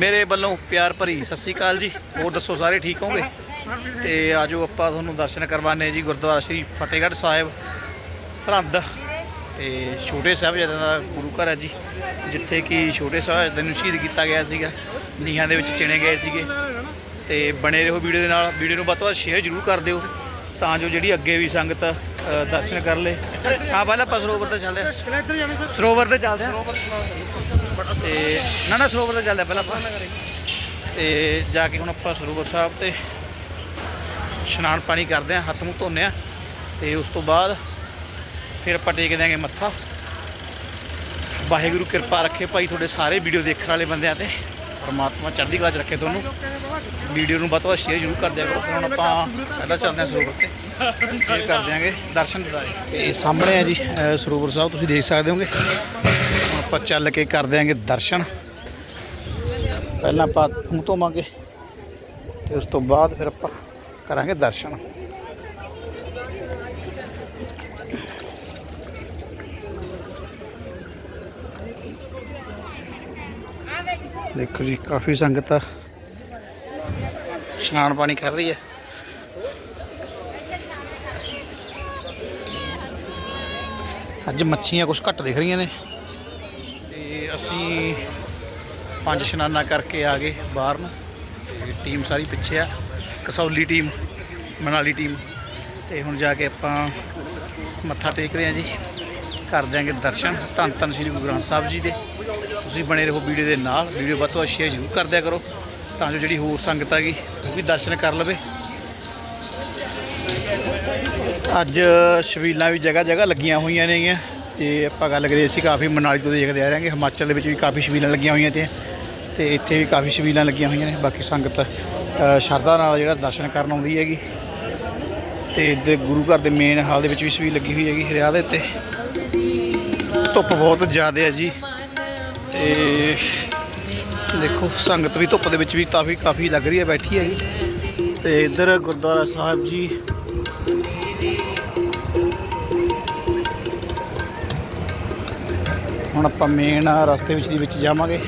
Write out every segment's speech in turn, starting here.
ਮੇਰੇ ਵੱਲੋਂ ਪਿਆਰ ਭਰੀ ਸਤਿ ਸ੍ਰੀ ਅਕਾਲ ਜੀ। ਹੋਰ ਦੱਸੋ, ਸਾਰੇ ਠੀਕ ਹੋਗੇ ਤੇ ਆਜੋ ਆਪਾਂ ਤੁਹਾਨੂੰ ਦਰਸ਼ਨ ਕਰਵਾਨੇ ਜੀ ਗੁਰਦੁਆਰਾ ਸ੍ਰੀ ਫਤਿਹਗੜ੍ਹ ਸਾਹਿਬ, ਸਰਹੰਦ ਤੇ ਛੋਟੇ ਸਾਹਿਬਜ਼ਾਦਿਆਂ ਦਾ ਗੁਰੂ ਘਰ ਹੈ ਜੀ, ਜਿੱਥੇ ਕਿ ਛੋਟੇ ਸਾਹਿਬਜ਼ਾਦਿਆਂ ਨੂੰ ਸ਼ਹੀਦ ਕੀਤਾ ਗਿਆ ਸੀਗਾ, ਨੀਹਾਂ ਦੇ ਵਿੱਚ ਚਿਣੇ ਗਏ ਸੀਗੇ ਤੇ ਬਣੇ ਰਹੋ ਵੀਡੀਓ ਦੇ ਨਾਲ। ਵੀਡੀਓ ਨੂੰ ਵੱਧ ਤੋਂ ਵੱਧ ਸ਼ੇਅਰ ਜ਼ਰੂਰ ਕਰ ਦਿਓ, ਤਾਂ ਜੋ ਜਿਹੜੀ ਅੱਗੇ ਵੀ ਸੰਗਤ ਦਰਸ਼ਨ ਕਰ ਲੇ ਹਾਂ ਪਹਿਲਾਂ ਆਪਾਂ ਸਰੋਵਰ ਤੇ ਚੱਲਦੇ ਹਾਂ। ਇੱਧਰ ਜਾਣੇ ਸਰ। ਸਰੋਵਰ ਤੇ ਚੱਲਦੇ ਆ ਤੇ ਨਾ ਨਾ ਸਰੋਵਰ ਤੇ ਚੱਲਦੇ ਆ ਪਹਿਲਾਂ ਆਪਾਂ। ਤੇ ਜਾ ਕੇ ਹੁਣ ਆਪਾਂ ਸਰੋਵਰ ਸਾਹਿਬ ਤੇ ਇਸ਼ਨਾਨ ਪਾਣੀ ਕਰਦੇ ਆ ਹੱਥ ਮੂੰਹ ਧੋਨੇ ਆ ਤੇ ਉਸ ਤੋਂ ਬਾਅਦ ਫਿਰ ਆਪਾਂ ਟੇਕ ਦਿਆਂਗੇ ਮੱਥਾ। ਵਾਹਿਗੁਰੂ ਕਿਰਪਾ ਰੱਖੇ ਭਾਈ ਤੁਹਾਡੇ ਸਾਰੇ ਵੀਡੀਓ ਦੇਖਣ ਵਾਲੇ ਬੰਦਿਆਂ ਤੇ। ਪਰਮਾਤਮਾ ਚੜ੍ਹਦੀ ਕਲਾ ਚ ਰੱਖੇ ਤੁਹਾਨੂੰ। ਵੀਡੀਓ ਨੂੰ ਵੱਧ ਤੋਂ ਵੱਧ ਸ਼ੇਅਰ ਜ਼ਰੂਰ ਕਰ ਦਿਆ ਕਰੋ। ਹੁਣ ਆਪਾਂ ਪਹਿਲਾਂ ਚੱਲਦੇ ਆ ਸਰੋਵਰ ਤੇ। ਫਿਰ ਕਰ ਦਿਆਂਗੇ ਦਰਸ਼ਨ ਦਿਦਾਰੇ ਤੇ ਸਾਹਮਣੇ ਆ ਜੀ ਅ, ਸਰੋਵਰ ਸਾਹਿਬ ਤੁਸੀਂ ਦੇਖ ਸਕਦੇ ਹੋਗੇ। ਹੁਣ ਆਪਾਂ ਚੱਲ ਕੇ ਕਰ ਦਿਆਂਗੇ ਦਰਸ਼ਨ। ਪਹਿਲਾਂ ਆਪਾਂ ਮੂੰਹ ਧੋਵਾਂਗੇ ਤੇ ਉਸ ਤੋਂ ਬਾਅਦ ਫਿਰ ਆਪਾਂ ਕਰਾਂਗੇ ਦਰਸ਼ਨ। ਦੇਖੋ ਜੀ ਕਾਫੀ ਸੰਗਤ ਇਸ਼ਨਾਨ ਪਾਣੀ ਕਰ ਰਹੀ ਹੈ। ਅੱਜ ਮੱਛੀਆਂ ਕੁਝ ਘੱਟ ਦਿਖ ਰਹੀਆਂ ਨੇ। ਤੇ ਅਸੀਂ ਪੰਜ ਇਸ਼ਨਾਨਾਂ ਕਰਕੇ ਆ ਗਏ ਬਾਹਰ ਨੂੰ। ਤੇ ਟੀਮ ਸਾਰੀ ਪਿੱਛੇ ਆ। ਕਸੌਲੀ ਟੀਮ ਮਨਾਲੀ ਟੀਮ ਤੇ ਹੁਣ ਜਾ ਕੇ ਆਪਾਂ ਮੱਥਾ ਟੇਕਦੇ ਆ ਜੀ। ਕਰ ਦਿਆਂਗੇ ਦਰਸ਼ਨ। ਧੰਨ ਧੰਨ ਸ੍ਰੀ ਗੁਰੂ ਗ੍ਰੰਥ ਸਾਹਿਬ ਜੀ ਦੇ। ਤੁਸੀਂ ਬਣੇ ਰਹੋ ਵੀਡੀਓ ਦੇ ਨਾਲ। ਵੀਡੀਓ ਵੱਧ ਤੋਂ ਵੱਧ ਸ਼ੇਅਰ ਜ਼ਰੂਰ ਕਰ ਦਿਆ ਕਰੋ। ਤਾਂ ਜੋ ਜਿਹੜੀ ਹੋਰ ਸੰਗਤ ਆ ਗਈ, ਉਹ ਵੀ ਦਰਸ਼ਨ ਕਰ ਲਵੇ। ਅੱਜ ਛਬੀਲਾਂ ਵੀ ਜਗ੍ਹਾ ਜਗ੍ਹਾ ਲੱਗੀਆਂ ਹੋਈਆਂ ਨੇਗੀਆਂ ਤੇ ਆਪਾਂ ਗੱਲ ਕਰੀਏ ਅਸੀਂ ਕਾਫੀ ਮਨਾਲੀ ਤੋਂ ਦੇਖਦੇ ਆ ਰਹੇ ਹਾਂ ਹਿਮਾਚਲ ਦੇ ਵਿੱਚ ਵੀ ਕਾਫੀ ਛਬੀਲਾਂ ਲੱਗੀਆਂ ਹੋਈਆਂ ਤੇ ਤੇ ਇੱਥੇ ਵੀ ਕਾਫੀ ਛਬੀਲਾਂ ਲੱਗੀਆਂ ਹੋਈਆਂ ਨੇ, ਬਾਕੀ ਸੰਗਤ ਸ਼ਰਧਾ ਨਾਲ ਜਿਹੜਾ ਦਰਸ਼ਨ ਕਰਨ ਆਉਂਦੀ ਹੈਗੀ। ਤੇ ਇੱਧਰ ਗੁਰੂ ਘਰ ਦੇ ਮੇਨ ਹਾਲ ਦੇ ਵਿੱਚ ਵੀ ਛਬੀਲ ਲੱਗੀ ਹੋਈ ਹੈਗੀ ਹਰਿਆ ਦੇ ਉੱਤੇ। ਧੁੱਪ ਬਹੁਤ ਜ਼ਿਆਦਾ ਹੈ ਜੀ। ਤੇ ਦੇਖੋ, ਸੰਗਤ ਵੀ ਧੁੱਪ ਦੇ ਵਿੱਚ ਵੀ ਕਾਫੀ ਕਾਫੀ ਲੱਗ ਰਹੀ ਹੈ, ਬੈਠੀ ਹੈਗੀ। ਤੇ ਇੱਧਰ ਗੁਰਦੁਆਰਾ ਸਾਹਿਬ ਜੀ ਹੁਣ ਆਪਾਂ ਮੇਨ ਰਸਤੇ ਵਿੱਚ ਦੀ ਵਿੱਚ ਜਾਵਾਂਗੇ।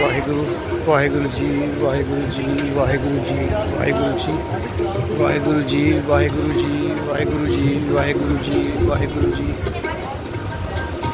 ਵਾਹਿਗੁਰੂ ਵਾਹਿਗੁਰੂ ਜੀ ਵਾਹਿਗੁਰੂ ਜੀ ਵਾਹਿਗੁਰੂ ਜੀ ਵਾਹਿਗੁਰੂ ਜੀ ਵਾਹਿਗੁਰੂ ਜੀ ਵਾਹਿਗੁਰੂ ਜੀ ਵਾਹਿਗੁਰੂ ਜੀ ਵਾਹਿਗੁਰੂ ਜੀ ਵਾਹਿਗੁਰੂ ਜੀ।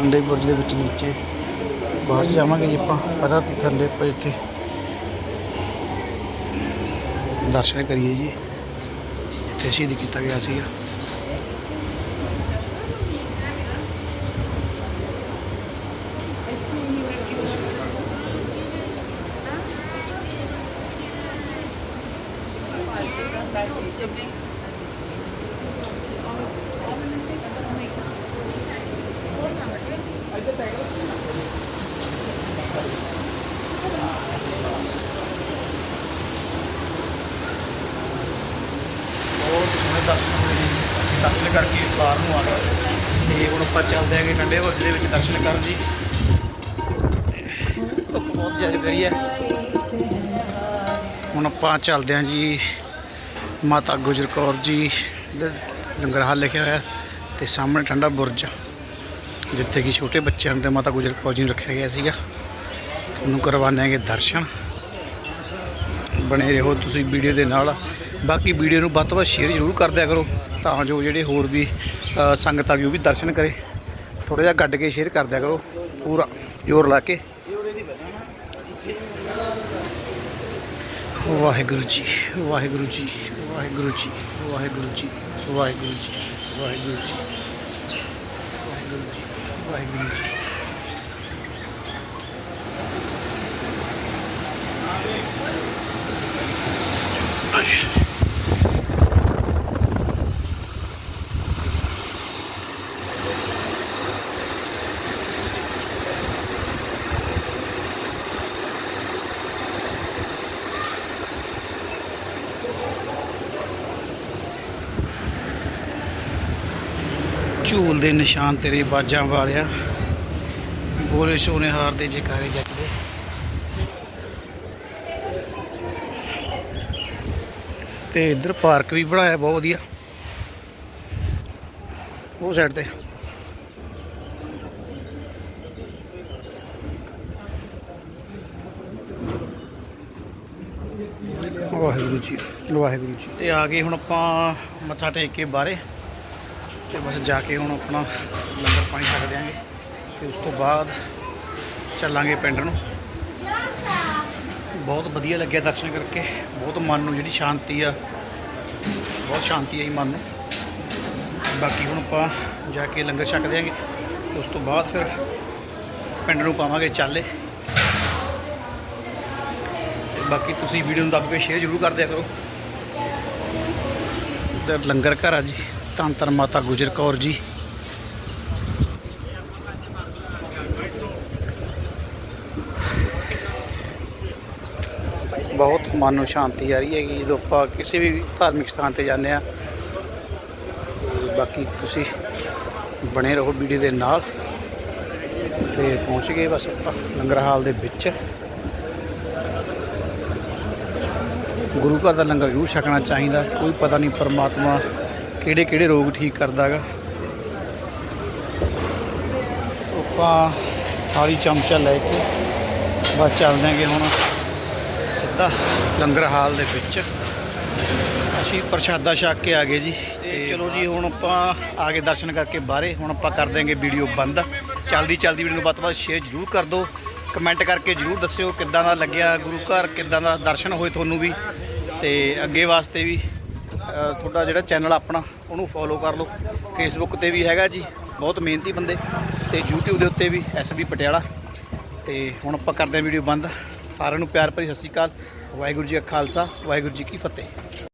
ਅੰਡੇ ਬੁਰਜ ਦੇ ਵਿੱਚ ਨੀਚੇ ਬਾਹਰ ਜਾਵਾਂਗੇ ਜੀ ਆਪਾਂ ਪਹਿਲਾਂ ਥੱਲੇ ਆਪਾਂ ਇੱਥੇ ਦਰਸ਼ਨ ਕਰੀਏ ਜੀ। ਇੱਥੇ ਸ਼ਹੀਦ ਕੀਤਾ ਗਿਆ ਸੀਗਾ। ਬਹੁਤ ਸੋਹਣੇ ਦਰਸ਼ਨ ਹੋਏ ਨੇ ਅਸੀਂ ਦਰਸ਼ਨ ਕਰਕੇ ਬਾਹਰ ਨੂੰ ਆ ਗਏ ਤੇ ਹੁਣ ਆਪਾਂ ਚੱਲਦੇ ਆਂਗੇ ਕੰਡੇ ਬੁਰਜ ਦੇ ਵਿੱਚ ਦਰਸ਼ਨ ਕਰਨ ਜੀ। ਧੁੱਪ ਬਹੁਤ ਜ਼ਿਆਦਾ ਪੈ ਰਹੀ ਹੈ। ਹੁਣ ਆਪਾਂ ਚੱਲਦੇ ਹਾਂ ਜੀ ਮਾਤਾ ਗੁਜਰ ਕੌਰ ਜੀ ਦੇ ਲੰਗਰ ਹਾਲ ਲਿਖਿਆ ਹੋਇਆ ਤੇ ਸਾਹਮਣੇ ਠੰਡਾ ਬੁਰਜ ਜਿੱਥੇ ਕਿ ਛੋਟੇ ਬੱਚਿਆਂ ਨੂੰ ਤੇ ਮਾਤਾ ਗੁਜਰ ਕੌਰ ਜੀ ਨੂੰ ਰੱਖਿਆ ਗਿਆ ਸੀਗਾ। ਤੁਹਾਨੂੰ ਕਰਵਾਉਣਗੇ ਦਰਸ਼ਨ। ਬਣੇ ਰਹੋ ਤੁਸੀਂ ਵੀਡੀਓ ਦੇ ਨਾਲ। ਬਾਕੀ ਵੀਡੀਓ ਨੂੰ ਵੱਧ ਤੋਂ ਵੱਧ ਸ਼ੇਅਰ ਜ਼ਰੂਰ ਕਰ ਦਿਆ ਕਰੋ, ਤਾਂ ਜੋ ਜਿਹੜੇ ਹੋਰ ਵੀ ਸੰਗਤ ਆ ਗਈ ਉਹ ਵੀ ਦਰਸ਼ਨ ਕਰੇ। ਥੋੜਾ ਜਿਹਾ ਗੱਡ ਕੇ ਸ਼ੇਅਰ ਕਰ ਦਿਆ ਕਰੋ, ਪੂਰਾ ਜ਼ੋਰ ਲਾ ਕੇ। ਵਾਹਿਗੁਰੂ ਜੀ ਵਾਹਿਗੁਰੂ ਜੀ ਵਾਹਿਗੁਰੂ ਜੀ ਵਾਹਿਗੁਰੂ ਜੀ ਵਾਹਿਗੁਰੂ ਜੀ ਵਾਹਿਗੁਰੂ ਜੀ ਵਾਹਿਗੁਰੂ ਜੀ ਵਾਹਿਗੁਰੂ ਜੀ। ਝੂਲ ਦੇ ਨਿਸ਼ਾਨ ਤੇਰੇ ਬਾਜਾਂ ਵਾਲਿਆ। ਬੋਲੇ ਸੋਨੇ ਦੇ ਜਕਾਰੇ ਜੱਜਦੇ ਤੇ ਇੱਧਰ ਪਾਰਕ ਵੀ ਬਣਾਇਆ, ਬਹੁਤ ਵਧੀਆ। ਉਹ ਸਾਈਡ ਤੇ। ਵਾਹਿਗੁਰੂ ਜੀ ਵਾਹਿਗੁਰੂ ਜੀ। ਤੇ ਆ ਗਏ ਹੁਣ ਆਪਾਂ ਮੱਥਾ ਟੇਕ ਕੇ ਬਾਹਰੇ। ਤੇ ਬਸ ਜਾ ਕੇ ਹੁਣ ਆਪਣਾ ਲੰਗਰ ਪਾਣੀ ਛਕ ਦਿਆਂਗੇ ਤੇ ਉਸ ਤੋਂ ਬਾਅਦ ਚੱਲਾਂਗੇ ਪਿੰਡ ਨੂੰ। ਬਹੁਤ ਵਧੀਆ ਲੱਗਿਆ ਦਰਸ਼ਨ ਕਰਕੇ। ਬਹੁਤ ਮਨ ਨੂੰ ਜਿਹੜੀ ਸ਼ਾਂਤੀ ਆ, ਬਹੁਤ ਸ਼ਾਂਤੀ ਆਈ ਮਨ ਨੂੰ। ਬਾਕੀ ਹੁਣ ਆਪਾਂ ਜਾ ਕੇ ਲੰਗਰ ਛਕ ਦਿਆਂਗੇ ਉਸ ਤੋਂ ਬਾਅਦ ਫਿਰ ਪਿੰਡ ਨੂੰ ਪਾਵਾਂਗੇ ਚਾਲੇ। ਤੇ ਬਾਕੀ ਤੁਸੀਂ ਵੀਡੀਓ ਨੂੰ ਦੱਬ ਕੇ ਸ਼ੇਅਰ ਜ਼ਰੂਰ ਕਰ ਦਿਆ ਕਰੋ। ਇੱਧਰ ਲੰਗਰ ਘਰ ਆ ਜੀ। ਧੰਨ ਧੰਨ ਮਾਤਾ ਗੁਜਰ ਕੌਰ ਜੀ। ਬਹੁਤ ਮਨ ਨੂੰ ਸ਼ਾਂਤੀ ਆ ਰਹੀ ਹੈਗੀ, ਜਦੋਂ ਆਪਾਂ ਕਿਸੇ ਵੀ ਧਾਰਮਿਕ ਸਥਾਨ ਤੇ ਜਾਂਦੇ ਆ ਬਾਕੀ ਤੁਸੀਂ ਬਣੇ ਰਹੋ ਵੀਡੀਓ ਦੇ ਨਾਲ ਤੇ ਪਹੁੰਚ ਗਏ ਬਸ ਆਪਾਂ ਲੰਗਰ ਹਾਲ ਦੇ ਵਿੱਚ। ਗੁਰੂ ਘਰ ਦਾ ਲੰਗਰ ਜ਼ਰੂਰ ਛਕਣਾ ਚਾਹੀਦਾ, ਕੋਈ ਪਤਾ ਨਹੀਂ ਪਰਮਾਤਮਾ ਕਿਹੜੇ ਕਿਹੜੇ ਰੋਗ ਠੀਕ ਕਰਦਾ ਹੈਗਾ ਆਪਾਂ ਥਾਲੀ ਚਮਚਾ ਲੈ ਕੇ ਬਸ ਚੱਲਦੇ ਆਂਗੇ ਹੁਣ ਸਿੱਧਾ ਲੰਗਰ ਹਾਲ ਦੇ ਵਿੱਚ। ਅਸੀਂ ਪ੍ਰਸ਼ਾਦਾ ਛਕ ਕੇ ਆ ਗਏ ਜੀ ਤੇ ਚਲੋ ਜੀ ਹੁਣ ਆਪਾਂ ਆ ਕੇ ਦਰਸ਼ਨ ਕਰਕੇ ਬਾਹਰੇ। ਹੁਣ ਆਪਾਂ ਕਰ ਦੇਂਗੇ ਵੀਡੀਓ ਬੰਦ। ਚਲਦੀ ਚਲਦੀ ਵੀਡੀਓ ਨੂੰ ਵੱਧ ਤੋਂ ਵੱਧ ਸ਼ੇਅਰ ਜ਼ਰੂਰ ਕਰ ਦਿਓ। ਕਮੈਂਟ ਕਰਕੇ ਜ਼ਰੂਰ ਦੱਸਿਓ ਕਿੱਦਾਂ ਦਾ ਲੱਗਿਆ ਗੁਰੂ ਘਰ ਕਿੱਦਾਂ ਦਾ ਦਰਸ਼ਨ ਹੋਏ ਤੁਹਾਨੂੰ ਵੀ। ਤੇ ਅੱਗੇ ਵਾਸਤੇ ਵੀ ਤੁਹਾਡਾ ਜਿਹੜਾ ਚੈਨਲ ਆਪਣਾ, ਉਹਨੂੰ ਫੋਲੋ ਕਰ ਲਓ। ਫੇਸਬੁੱਕ ਤੇ ਵੀ ਹੈਗਾ ਜੀ, ਬਹੁਤ ਮਿਹਨਤੀ ਬੰਦੇ। ਤੇ YouTube ਦੇ ਉੱਤੇ ਵੀ ਐਸਬੀ ਪਟਿਆਲਾ। ਤੇ ਹੁਣ ਆਪਾਂ ਕਰਦੇ ਹਾਂ ਵੀਡੀਓ ਬੰਦ। ਸਾਰਿਆਂ ਨੂੰ ਪਿਆਰ ਭਰੀ ਸਤਿ ਸ਼੍ਰੀ ਅਕਾਲ। ਵਾਹਿਗੁਰੂ ਜੀ ਕਾ ਖਾਲਸਾ, ਵਾਹਿਗੁਰੂ ਜੀ ਕੀ ਫਤਿਹ।